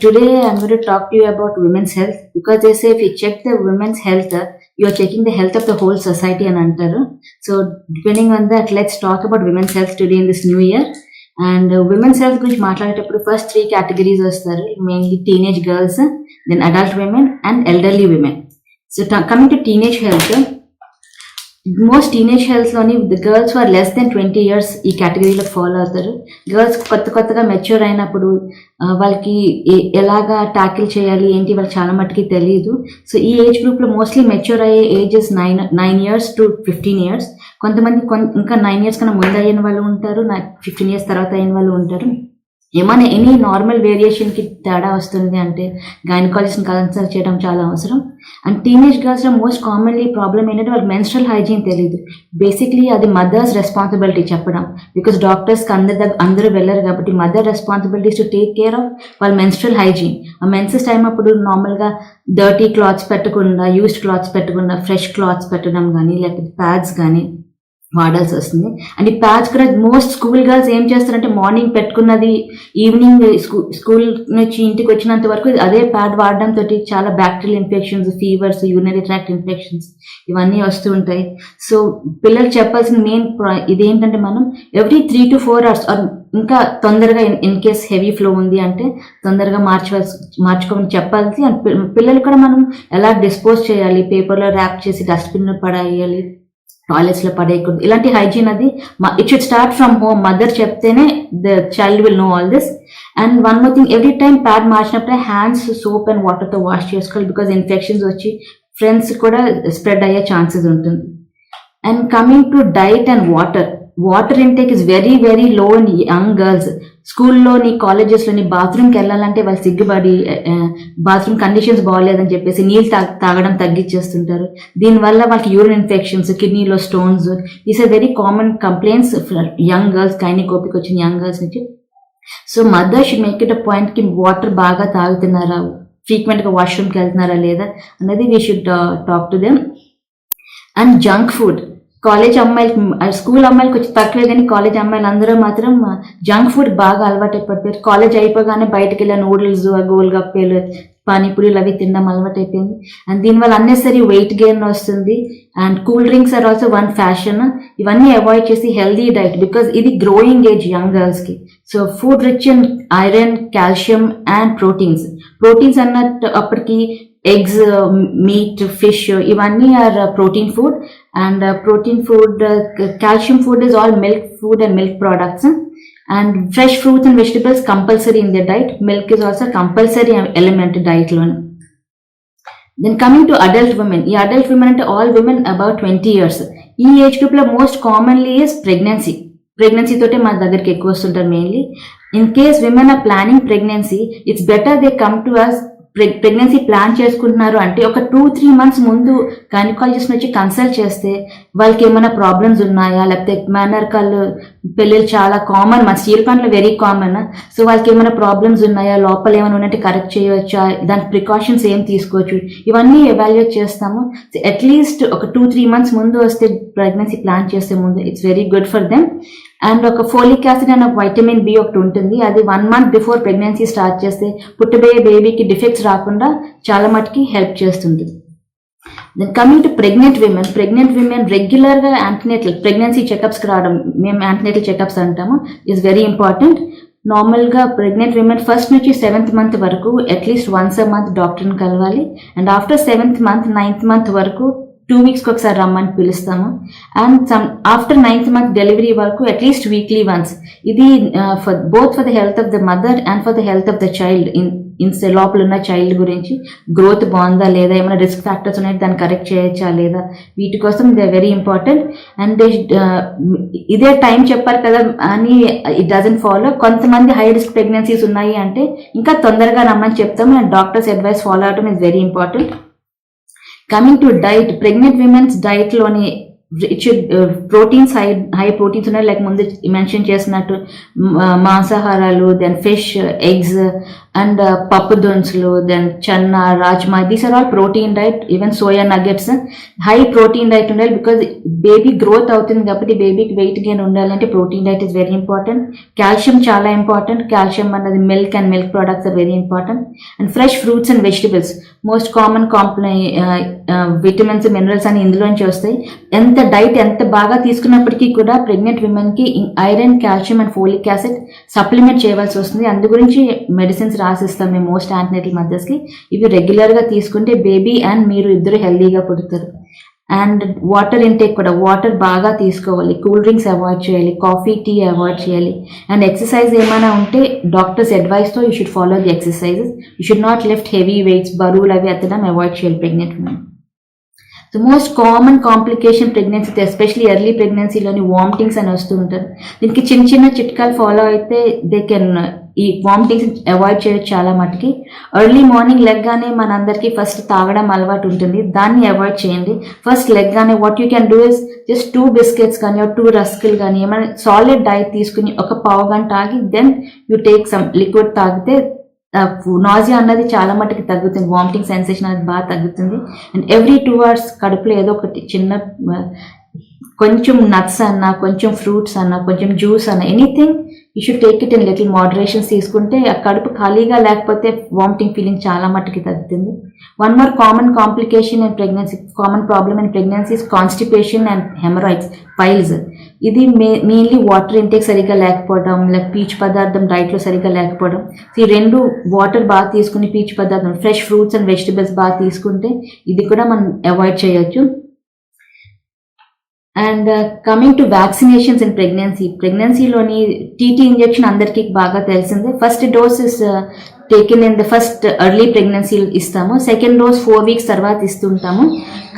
today I'm going to talk to you about women's health because they say if you check the women's health, uh, you're checking the health of the whole society and antaru. So depending on that, let's talk about women's health today in this new year. And women's health గురించి మాట్లాడేటప్పుడు first three categories వస్తారు mainly teenage girls then adult women and elderly women so coming to teenage health most teenage హెల్త్లోని girls are less than twenty years ఈ కేటగిరీలో follow అవుతారు. Girls కొత్త కొత్తగా mature అయినప్పుడు వాళ్ళకి ఏ- ఎలాగా ట్యాకిల్ చేయాలి ఏంటి వాళ్ళకి చాలా మట్టుకి తెలియదు సో ఈ ఏజ్ గ్రూప్లో మోస్ట్లీ మెచ్యూర్ అయ్యే ages nine nine years to fifteen years కొంతమంది కొన్- ఇంకా నైన్ ఇయర్స్ కన్నా ముందు అయిన వాళ్ళు ఉంటారు ఫిఫ్టీన్ ఇయర్స్ తర్వాత అయిన వాళ్ళు ఉంటారు. ఏమైనా ఎనీ నార్మల్ వేరియేషన్కి తేడా వస్తుంది అంటే గైనకాలజిస్ట్ని కన్సల్ట్ చేయడం చాలా అవసరం. అండ్ టీనేజ్ గర్ల్స్లో మోస్ట్ కామన్లీ ప్రాబ్లం ఏంటంటే వాళ్ళకి మెన్స్ట్రల్ హైజీన్ తెలియదు బేసిక్లీ అది మదర్స్ రెస్పాన్సిబిలిటీ చెప్పడం. బికాస్ డాక్టర్స్కి అందరి దగ్గర అందరూ వెళ్ళరు కాబట్టి mother responsibilities to take care of వాళ్ళ మెన్స్ట్రల్ హైజీన్ ఆ మెన్సెస్ టైం అప్పుడు నార్మల్గా డర్టీ క్లాత్స్ పెట్టకుండా యూస్డ్ క్లాత్స్ పెట్టకుండా ఫ్రెష్ క్లాత్స్ పెట్టడం కానీ లేకపోతే ప్యాడ్స్ కానీ వాడాల్సి వస్తుంది. అండ్ ఈ ప్యాచ్ కూడా మోస్ట్ స్కూల్ గర్ల్స్ ఏం చేస్తారంటే మార్నింగ్ పెట్టుకున్నది ఈవినింగ్ స్కూల్ స్కూల్ నుంచి ఇంటికి వచ్చినంత వరకు అదే ప్యాడ్ వాడడం తోటి చాలా bacterial infections fevers urinary tract infections ఇవన్నీ వస్తూ ఉంటాయి. సో పిల్లలు చెప్పాల్సిన మెయిన్ ఇదేంటంటే మనం every three to four hours ఇంకా తొందరగా ఇన్ కేస్ హెవీ ఫ్లో ఉంది అంటే తొందరగా మార్చవలసి మార్చుకోమని చెప్పాల్సి అండ్ పిల్లలు కూడా మనం ఎలా డిస్పోజ్ చేయాలి పేపర్లో ర్యాప్ చేసి డస్ట్బిన్లో పడేయాలి టాయిలెట్స్లో పడేయకూడదు ఇలాంటి హైజీన్ అది it should start from home mother చెప్తేనే the child will know all this and one more thing every time pad మార్చినప్పుడే hands soap and వాటర్తో వాష్ చేసుకోవాలి బికాజ్ ఇన్ఫెక్షన్స్ వచ్చి ఫ్రెండ్స్ కూడా స్ప్రెడ్ అయ్యే ఛాన్సెస్ ఉంటుంది. And coming to diet and water water intake is very very low in young girls స్కూల్లోని కాలేజెస్లోని బాత్రూమ్కి వెళ్ళాలంటే వాళ్ళు సిగ్గుపడి బాత్రూమ్ కండిషన్స్ బాగోలేదని చెప్పేసి నీళ్ళు తా తాగడం తగ్గించేస్తుంటారు. దీనివల్ల వాళ్ళకి యూరిన్ ఇన్ఫెక్షన్స్ కిడ్నీలో stones is a very common complaints young girls గైనికోపిక్ వచ్చిన యంగ్ గర్ల్స్ నుంచి. So mother should make it a పాయింట్కి వాటర్ బాగా తాగుతున్నారా? ఫ్రీక్వెంట్గా వాష్రూమ్కి వెళ్తున్నారా లేదా? అనేది we should talk to them and junk food college అమ్మాయిలు స్కూల్ అమ్మాయిలకు వచ్చి తక్కువే కానీ కాలేజ్ అమ్మాయిలు అందరూ మాత్రం జంక్ ఫుడ్ బాగా అలవాటు అయిపోతారు కాలేజ్ అయిపోగానే బయటకు వెళ్ళే నూడిల్స్ గోల్ గప్పేలు పానీపూరీలు అవి తినడం అలవాటు అయిపోయింది. అండ్ దీనివల్ల అన్నెసరీ వెయిట్ గెయిన్ వస్తుంది. And cool drinks are also one fashion ఇవన్నీ అవాయిడ్ చేసి హెల్దీ డైట్ బికాస్ ఇది గ్రోయింగ్ ఏజ్ యంగ్ గర్ల్స్కి so food rich in iron calcium and proteins proteins అన్నట్టు అప్పటికి ఎగ్స్ మీట్ ఫిష్ ఇవన్నీ are protein food and protein food calcium food is all milk food and milk products and fresh fruits and vegetables compulsory in the diet milk is also compulsory element డైట్లోని then coming to adult women ఈ adult women అంటే all women about twenty years ఈ age గ్రూప్లో most commonly is pregnancy pregnancy తోటే మన దగ్గరికి ఎక్కువ వస్తుంటారు mainly in case women are planning pregnancy it's better they come to us pregnancy plan చేసుకుంటున్నారు అంటే ఒక టూ త్రీ మంత్స్ ముందు గైనకాలజిస్ట్ వచ్చి కన్సల్ట్ చేస్తే వాళ్ళకి ఏమైనా ప్రాబ్లమ్స్ ఉన్నాయా? లేకపోతే మేనర్కాలు పెళ్ళిళ్ళు చాలా కామన్ మన స్టీల్ ప్లాంట్లో వెరీ కామన్ సో వాళ్ళకి ఏమైనా ప్రాబ్లమ్స్ ఉన్నాయా? లోపల ఏమైనా ఉన్నట్టు కరెక్ట్ చేయవచ్చా? దానికి ప్రికాషన్స్ ఏం తీసుకోవచ్చు? ఇవన్నీ ఎవాల్యుయేట్ చేస్తాము. అట్లీస్ట్ ఒక టూ త్రీ మంత్స్ ముందు వస్తే ప్రెగ్నెన్సీ ప్లాన్ చేసే ముందు it's very good for them and ఒక ఫోలిక్ యాసిడ్ అనే వైటమిన్ బి ఒకటి ఉంటుంది. అది one month before pregnancy start చేస్తే పుట్టబోయే బేబీకి డిఫెక్ట్స్ రాకుండా చాలా మటుకి హెల్ప్ చేస్తుంది. Then coming to pregnant women. Pregnant women రెగ్యులర్గా యాంటీనేటల్ ప్రెగ్నెన్సీ చెకప్స్కి రావడం మేము యాంటీనేటల్ చెకప్స్ అంటాము ఈజ్ వెరీ ఇంపార్టెంట్ నార్మల్గా ప్రెగ్నెంట్ విమెన్ ఫస్ట్ నుంచి సెవెంత్ మంత్ వరకు at least once a month డాక్టర్ని కలవాలి. And after seventh month ninth month వరకు టూ వీక్స్కి ఒకసారి రమ్మని పిలుస్తాము. And some after ninth month delivery వరకు అట్లీస్ట్ వీక్లీ వన్స్ ఇది for both for the health of the mother and for the health of the child in in లోపల ఉన్న child గురించి గ్రోత్ బాగుందా లేదా ఏమైనా రిస్క్ ఫ్యాక్టర్స్ ఉన్నాయి దాన్ని కరెక్ట్ చేయొచ్చా లేదా? వీటి కోసం they very important. And they ఇదే టైం చెప్పారు కదా అని ఇట్ డజన్ ఫాలో. కొంతమంది హై రిస్క్ ప్రెగ్నెన్సీస్ ఉన్నాయి అంటే ఇంకా తొందరగా రమ్మని చెప్తాము. అండ్ డాక్టర్స్ అడ్వైస్ ఫాలో అవడం is very important coming to diet pregnant women's డైట్లోని rich proteins high high proteins ఉన్నాయి. లైక్ ముందు మెన్షన్ చేసినట్టు మాంసాహారాలు దెన్ ఫిష్ ఎగ్స్ అండ్ పప్పు దొన్సులు then chana rajma these are all protein diet even soya nuggets high protein diet ఉండాలి because baby growth అవుతుంది కాబట్టి బేబీకి weight gain ఉండాలంటే protein diet is very important calcium చాలా ఇంపార్టెంట్ కాల్షియం అన్నది milk and milk products are very important and fresh fruits and vegetables most common comply vitamins minerals అని ఇందులోంచి వస్తాయి. ఎంత డైట్ ఎంత బాగా తీసుకున్నప్పటికీ కూడా pregnant విమెన్కి iron calcium and folic acid supplement చేయవలసి వస్తుంది. అందు గురించి మెడిసిన్స్ రాసిస్తాం మేము మోస్ట్ యాంటీనేటల్ మదర్స్కి. ఇవి రెగ్యులర్గా తీసుకుంటే బేబీ అండ్ మీరు ఇద్దరు హెల్దీగా పుడతారు. అండ్ వాటర్ ఇంటేక్ కూడా వాటర్ బాగా తీసుకోవాలి. కూల్ డ్రింక్స్ అవాయిడ్ చేయాలి కాఫీ టీ అవాయిడ్ చేయాలి. అండ్ ఎక్సర్సైజ్ ఏమైనా ఉంటే doctors అడ్వైస్తో you should follow the exercises. You should not lift heavy weights బరువులు అవి ఎత్తడం అవాయిడ్ చేయాలి pregnant women the most common complication pregnancy especially early ప్రెగ్నెన్సీలోని vomitings అని వస్తూ ఉంటారు దీనికి చిన్న చిన్న చిట్కాలు ఫాలో అయితే దే కెన్ ఈ వామిటింగ్స్ అవాయిడ్ చేయొచ్చు చాలా మటుకి. ఎర్లీ మార్నింగ్ లెగ్గానే మనందరికీ ఫస్ట్ తాగడం అలవాటు ఉంటుంది. దాన్ని అవాయిడ్ చేయండి. First లెగ్గానే what you can do is just two biscuits కానీ టూ రస్కులు కానీ ఏమైనా సాలిడ్ డైట్ తీసుకుని ఒక పావు గంట ఆగి then you take some liquid తాగితే నాజియా అన్నది చాలా మటుకు తగ్గుతుంది. వామిటింగ్ సెన్సేషన్ అనేది బాగా తగ్గుతుంది. అండ్ ఎవ్రీ టూ అవర్స్ కడుపులో ఏదో ఒకటి చిన్న కొంచెం నట్స్ అన్నా కొంచెం ఫ్రూట్స్ అన్నా కొంచెం జ్యూస్ అన్నా anything you should take it in little moderations తీసుకుంటే ఆ కడుపు ఖాళీగా లేకపోతే వామిటింగ్ ఫీలింగ్ చాలా మట్టుకి తగ్గుతుంది. One more common complication and pregnancy common problem and pregnancies constipation and haemorrhoids piles ఇది మే మెయిన్లీ వాటర్ ఇంటేక్ సరిగ్గా లేకపోవడం లేక పీచు పదార్థం డైట్లో సరిగ్గా లేకపోవడం. ఈ రెండు వాటర్ బాగా తీసుకుని పీచు పదార్థం ఫ్రెష్ ఫ్రూట్స్ అండ్ వెజిటబుల్స్ బాగా తీసుకుంటే ఇది కూడా మనం అవాయిడ్ చేయొచ్చు. And coming to vaccinations in pregnancy ప్రెగ్నెన్సీలోని TT injection అందరికీ బాగా తెలిసిందే. First dose is taken in the first early pregnancy ఇస్తాము. సెకండ్ డోస్ ఫోర్ వీక్స్ తర్వాత ఇస్తుంటాము.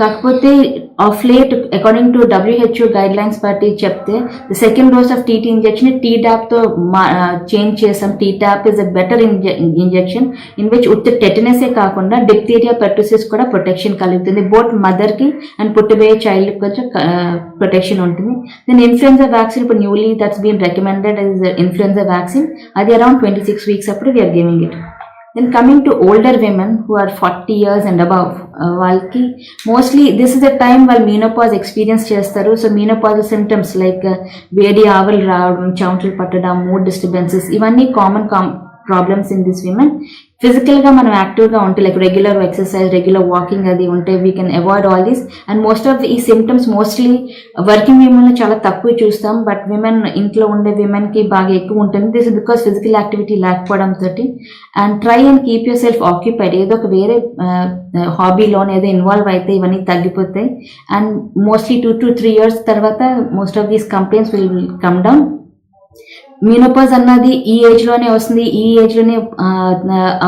కాకపోతే of late according to WHO guidelines బట్టి చెప్తే the second dose of TT injection T తో చేంజ్ చేసాం. Tdap is a better injection in which ఉత్త టెటనసే కాకుండా డిప్తీరియా పెర్టుసిస్ కూడా ప్రొటెక్షన్ కలుగుతుంది. బోత్ మదర్కి అండ్ పుట్టబోయే చైల్డ్కి కొంచెం ప్రొటెక్షన్ ఉంటుంది. దెన్ ఇన్ఫ్లుయెన్జా వ్యాక్సిన్ ఇప్పుడు newly that's been recommended is influenza vaccine అది అరౌండ్ ట్వంటీ సిక్స్ వీక్స్ అప్పుడు we're giving it then coming to older women who are forty years and above వాళ్ళకి mostly this is the time వాళ్ళు menopause experience చేస్తారు. So menopause symptoms like వేడి ఆవలు రావడం చెమటలు పట్టడం మూడ్ డిస్టర్బెన్సెస్ ఇవన్నీ common calm problems in this women ఫిజికల్గా మనం యాక్టివ్గా ఉంటే like regular exercise regular walking అది ఉంటే we can avoid all these and most of ఈ సిమ్టమ్స్ మోస్ట్లీ వర్కింగ్ విమెన్లో చాలా తక్కువ చూస్తాం. బట్ విమెన్ ఇంట్లో ఉండే విమెన్కి బాగా ఎక్కువ ఉంటుంది. దిస్ బికాస్ ఫిజికల్ యాక్టివిటీ లేకపోవడం తోటి. And try and keep yourself occupied ఏదో ఒక వేరే హాబీలోనే ఏదో ఇన్వాల్వ్ అయితే ఇవన్నీ తగ్గిపోతాయి. And mostly two to three years తర్వాత most of these complaints will come down menopause అన్నది ఈ ఏజ్లోనే వస్తుంది ఈ ఏజ్లోనే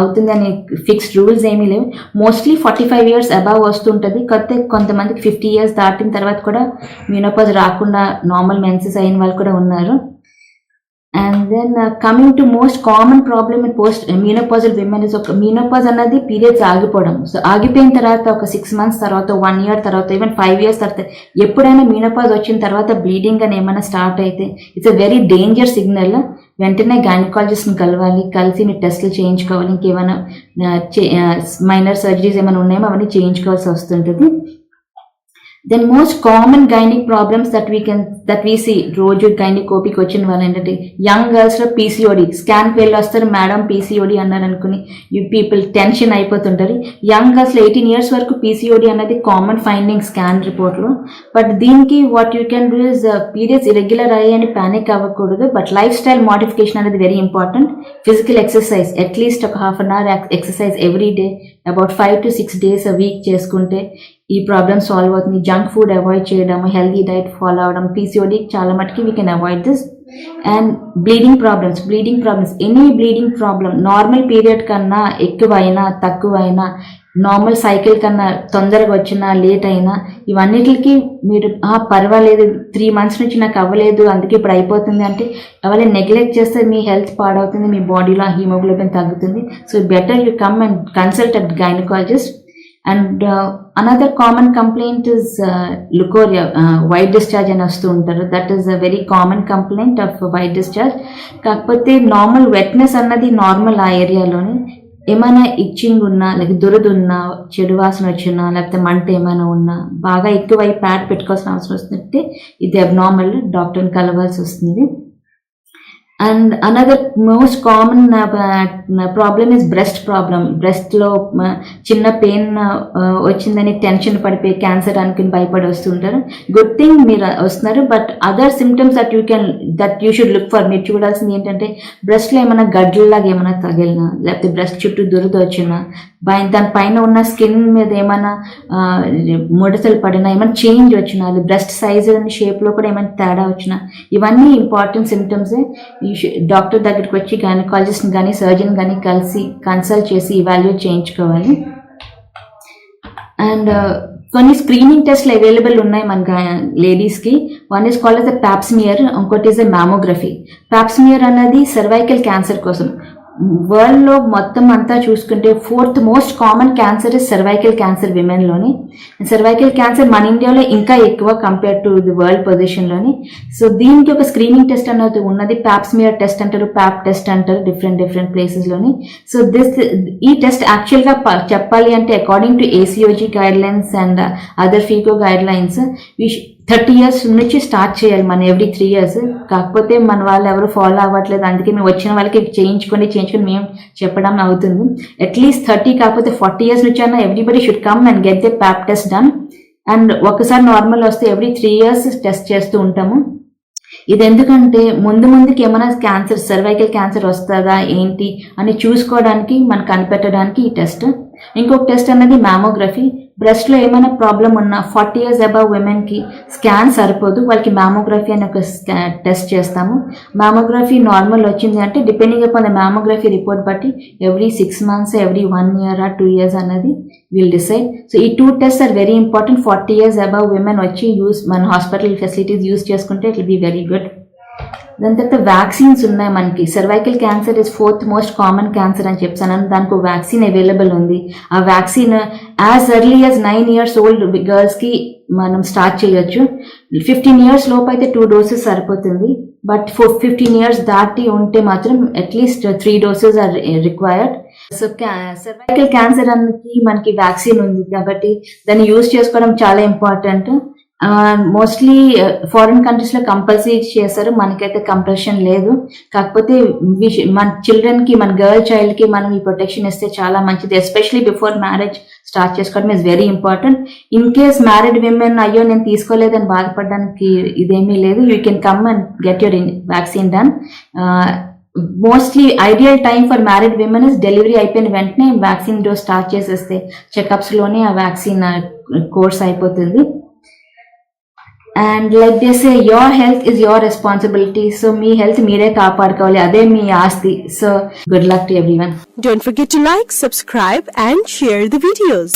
అవుతుంది అనే ఫిక్స్డ్ రూల్స్ ఏమీ లేవు. Mostly forty five years above వస్తుంటుంది. కొత్త కొంతమందికి ఫిఫ్టీ ఇయర్స్ దాటిన తర్వాత కూడా మినోపాజ్ రాకుండా నార్మల్ మెన్సెస్ అయిన వాళ్ళు కూడా ఉన్నారు. And then coming to most common problem in post menopausal women is ఒక మీనోపాజ్ అన్నది పీరియడ్స్ ఆగిపోవడం. సో ఆగిపోయిన తర్వాత ఒక సిక్స్ మంత్స్ తర్వాత వన్ ఇయర్ తర్వాత ఈవెన్ ఫైవ్ ఇయర్స్ తర్వాత ఎప్పుడైనా మీనోపాజ్ వచ్చిన తర్వాత బ్లీడింగ్ అని ఏమైనా స్టార్ట్ అయితే it's a very danger signal వెంటనే గైనకాలజిస్ట్ని కలవాలి కలిసి మీరు టెస్ట్లు చేయించుకోవాలి ఇంకేమైనా uh, మైనర్ సర్జరీస్ uh, ఏమైనా ఉన్నాయో అవన్నీ చేయించుకోవాల్సి వస్తుంటుంది. Then most common gynaec problems that we can that we see రోజు గైనిక్ ఓపిక వచ్చిన వాళ్ళు ఏంటంటే యంగ్ గర్ల్స్లో పీసీఓడి స్కాన్కి వెళ్ళి వస్తారు మేడం పీసీఓడి అన్నారు అనుకుని యూ పీపుల్ టెన్షన్ అయిపోతుంటారు యంగ్ గర్ల్స్లో ఎయిటీన్ ఇయర్స్ వరకు పీసీఓడి అనేది కామన్ ఫైండింగ్ స్కాన్ రిపోర్ట్లో బట్ దీనికి what you can do is periods irregular అయ్యాయని ప్యానిక్ అవ్వకూడదు. బట్ లైఫ్ స్టైల్ మోడిఫికేషన్ అనేది very important physical exercise at least ఒక half an hour exercise every day about five to six days week చేసుకుంటే ఈ problem solve అవుతుంది. Junk food avoid చేయడం healthy diet follow అవడం PCOD చాలా మటుకి we can avoid this and bleeding problems bleeding problems any bleeding problem normal period కన్నా ఎక్కువైనా తక్కువైనా నార్మల్ సైకిల్ కన్నా తొందరగా వచ్చినా లేట్ అయినా ఇవన్నిటికి మీరు పర్వాలేదు త్రీ మంత్స్ నుంచి నాకు అవ్వలేదు అందుకే ఇప్పుడు అయిపోతుంది అంటే ఎవరైనా నెగ్లెక్ట్ చేస్తే మీ హెల్త్ పాడవుతుంది మీ బాడీలో హీమోగ్లోబిన్ తగ్గుతుంది. So better you come and consult at gynaecologist and another common complaint is leucorrhoea white discharge అని వస్తూ ఉంటారు. That is a very common complaint of white discharge కాకపోతే నార్మల్ వెట్నెస్ అన్నది నార్మల్ ఆ ఏరియాలోని ఏమైనా ఇచ్చింగ్ ఉన్నా లేక దురద ఉన్నా చెడు వాసన వచ్చినా లేకపోతే మంట ఏమైనా ఉన్నా బాగా ఎక్కువ ప్యాడ్ పెట్టుకోవాల్సిన అవసరం వస్తుంటే ఇది అబ్నార్మల్ డాక్టర్ని కలవాల్సి వస్తుంది. And another most common problem is breast problem బ్రెస్ట్లో చిన్న పెయిన్ uh, uh, వచ్చిందని టెన్షన్ పడిపోయి క్యాన్సర్ అనుకుని భయపడి వస్తుంటారు గుడ్ థింగ్ మీరు వస్తున్నారు but other symptoms that you can that you should look for మీరు చూడాల్సింది ఏంటంటే బ్రెస్ట్లో ఏమైనా గడ్డలాగా ఏమైనా తగిలినా లేకపోతే బ్రెస్ట్ చుట్టూ దురద వచ్చినా దాని పైన ఉన్న స్కిన్ మీద ఏమైనా ముడతలు పడినా ఏమైనా చేంజ్ వచ్చినా అది బ్రెస్ట్ సైజ్ షేప్లో కూడా ఏమైనా తేడా వచ్చినా ఇవన్నీ ఇంపార్టెంట్ సిమ్టమ్సే డాక్టర్ దగ్గరికి వచ్చి గైనకాలజిస్ట్ని కానీ సర్జన్ కానీ కలిసి కన్సల్ట్ చేసి ఇవాల్యుయేట్ చేయించుకోవాలి. అండ్ uh, కొన్ని స్క్రీనింగ్ టెస్ట్లు అవైలబుల్ ఉన్నాయి మన లేడీస్కి one is called the pap smear ఇంకోటి is the mammography pap smear అన్నది సర్వైకల్ క్యాన్సర్ కోసం. వరల్డ్లో మొత్తం అంతా చూసుకుంటే fourth most common cancer is cervical cancer విమెన్లోని. Cervical cancer మన ఇండియాలో ఇంకా ఎక్కువ కంపేర్ టు ది వరల్డ్ పొజిషన్లోని. సో దీనికి ఒక స్క్రీనింగ్ టెస్ట్ అనేది ఉన్నది. ప్యాప్స్మియర్ టెస్ట్ అంటారు ప్యాప్ టెస్ట్ అంటారు డిఫరెంట్ డిఫరెంట్ ప్లేసెస్లోని. సో దిస్ ఈ టెస్ట్ యాక్చువల్గా చెప్పాలి అంటే according to ACOG guidelines and other FIGO guidelines thirty years నుంచి స్టార్ట్ చేయాలి మనం ఎవ్రీ త్రీ ఇయర్స్. కాకపోతే మన వాళ్ళు ఎవరు ఫాలో అవ్వట్లేదు. అందుకే మేము వచ్చిన వాళ్ళకి చేయించుకొని చేయించుకొని మేము చెప్పడం అవుతుంది. అట్లీస్ట్ థర్టీ కాకపోతే ఫార్టీ ఇయర్స్ నుంచి అన్న everybody should come and get the pap test done and ఒకసారి నార్మల్ వస్తే ఎవ్రీ త్రీ ఇయర్స్ టెస్ట్ చేస్తూ ఉంటాము. ఇది ఎందుకంటే ముందు ముందుకి ఏమైనా క్యాన్సర్ సర్వైకల్ క్యాన్సర్ వస్తుందా ఏంటి అని చూసుకోవడానికి మనకు కనిపెట్టడానికి ఈ టెస్ట్ ఇంకొక టెస్ట్ అనేది మ్యామోగ్రఫీ బ్రెస్ట్లో ఏమైనా ప్రాబ్లం ఉన్నా ఫార్టీ ఇయర్స్ అబవ్ ఉమెన్కి స్కాన్ సరిపోదు వాళ్ళకి మ్యామోగ్రఫీ అని ఒక టెస్ట్ చేస్తాము. మ్యామోగ్రఫీ నార్మల్ వచ్చింది అంటే depending upon the mammography report బట్టి every six months every one year ఆ టూ ఇయర్స్ అన్నది విల్ డిసైడ్. సో ఈ two test are very important. Forty years above women వచ్చి యూస్ మన హాస్పిటల్ ఫెసిలిటీస్ యూస్ చేసుకుంటే it will be very good. దాని తర్వాత vaccines ఉన్నాయి మనకి. Cervical cancer is fourth most common cancer అని చెప్తాను దానికి వ్యాక్సిన్ అవైలబుల్ ఉంది. ఆ vaccine as early as nine years old గర్ల్స్కి మనం స్టార్ట్ చేయొచ్చు. ఫిఫ్టీన్ ఇయర్స్ లోపు అయితే టూ డోసెస్ సరిపోతుంది. బట్ ఫోర్ ఫిఫ్టీన్ ఇయర్స్ దాటి ఉంటే మాత్రం at least three doses are required so cervical cancer అన్నకి మనకి వ్యాక్సిన్ ఉంది కాబట్టి దాన్ని యూజ్ చేసుకోవడం చాలా ఇంపార్టెంట్ మోస్ట్లీ ఫారిన్ కంట్రీస్లో కంపల్సరీ చేస్తారు. మనకైతే కంపల్షన్ లేదు. కాకపోతే మన మన చిల్డ్రన్కి మన గర్ల్ చైల్డ్కి మనం ఈ ప్రొటెక్షన్ ఇస్తే చాలా మంచిది. ఎస్పెషలీ బిఫోర్ మ్యారేజ్ స్టార్ట్ చేసుకోవడం is very important in case married women అయ్యో నేను తీసుకోలేదని బాధపడడానికి ఇదేమీ లేదు. You can come and get your vaccine done mostly ideal time for married women is delivery అయిపోయిన వెంటనే వ్యాక్సిన్ డోస్ స్టార్ట్ చేసేస్తే చెకప్స్లోనే ఆ వ్యాక్సిన్ కోర్స్ uh, అయిపోతుంది. And like they say your health is your responsibility so me health మీరే కాపాడుకోవాలి అదే మీ ఆస్తి so good luck to everyone Don't forget to like, subscribe and share the videos.